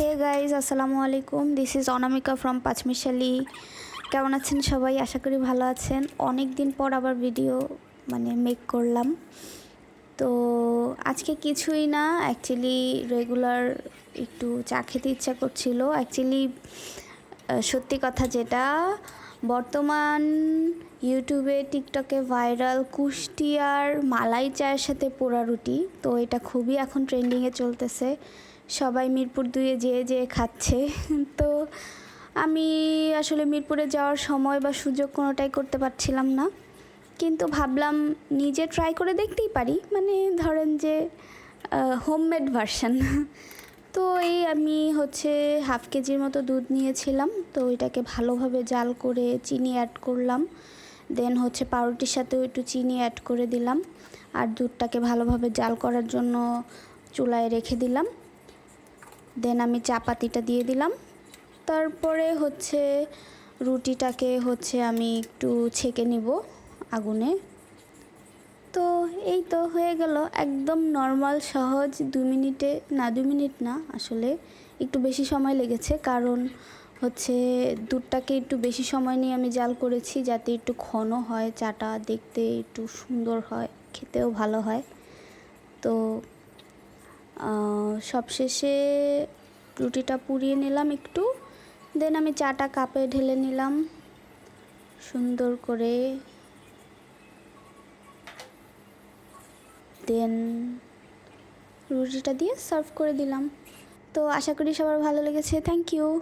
Hey guys আসসালামু আলাইকুম। This is Anamika from পাঁচমিশালি। কেমন আছেন সবাই? আশা করি ভালো আছেন। অনেক দিন পর আবার ভিডিও মানে মেক করলাম। তো আজকে কিছুই না অ্যাকচুয়ালি রেগুলার একটু চা খেতে ইচ্ছা করছিল। অ্যাকচুয়ালি সত্যি কথা যেটা, বর্তমান ইউটিউবে টিকটকে ভাইরাল কুষ্টিয়ার মালাই চায়ের সাথে পোড়া রুটি। তো এটা খুবই এখন ট্রেন্ডিংয়ে চলতেছে। সবাই মিরপুর দুয়ে যেয়ে যেয়ে খাচ্ছে। তো আমি আসলে মিরপুরে যাওয়ার সময় বা সুযোগ কোনোটাই করতে পারছিলাম না। কিন্তু ভাবলাম নিজে ট্রাই করে দেখতেই পারি। মানে ধরেন যে হোমমেড ভার্সন তো এই আমি হচ্ছে হাফ কেজির মতো দুধ নিয়েছিলাম। তো এটাকে ভালোভাবে জাল করে চিনি অ্যাড করলাম। দেন হচ্ছে পাউরুটির সাথেও একটু চিনি অ্যাড করে দিলাম। আর দুধটাকে ভালোভাবে জাল করার জন্য চুলায় রেখে দিলাম। দেন আমি চাপাতিটা দিয়ে দিলাম। তারপরে হচ্ছে রুটিটাকে হচ্ছে আমি একটু ছেঁকে নিব আগুনে। তো এই তো হয়ে গেল। একদম নর্মাল সহজ দু মিনিটে, না দু মিনিট না, আসলে একটু বেশি সময় লেগেছে। কারণ হচ্ছে দুধটাকে একটু বেশি সময় নিয়ে আমি জাল করেছি যাতে একটু ঘন হয়, চাটা দেখতে একটু সুন্দর হয়, খেতেও ভালো হয়। তো সবশেষে রুটিটা পুড়িয়ে নিলাম একটু। দেন আমি চাটা কাপে ঢেলে নিলাম। সুন্দর করে। দেন রুটিটা দিয়ে সার্ভ করে দিলাম। তো আশা করি সবার ভালো লেগেছে। Thank you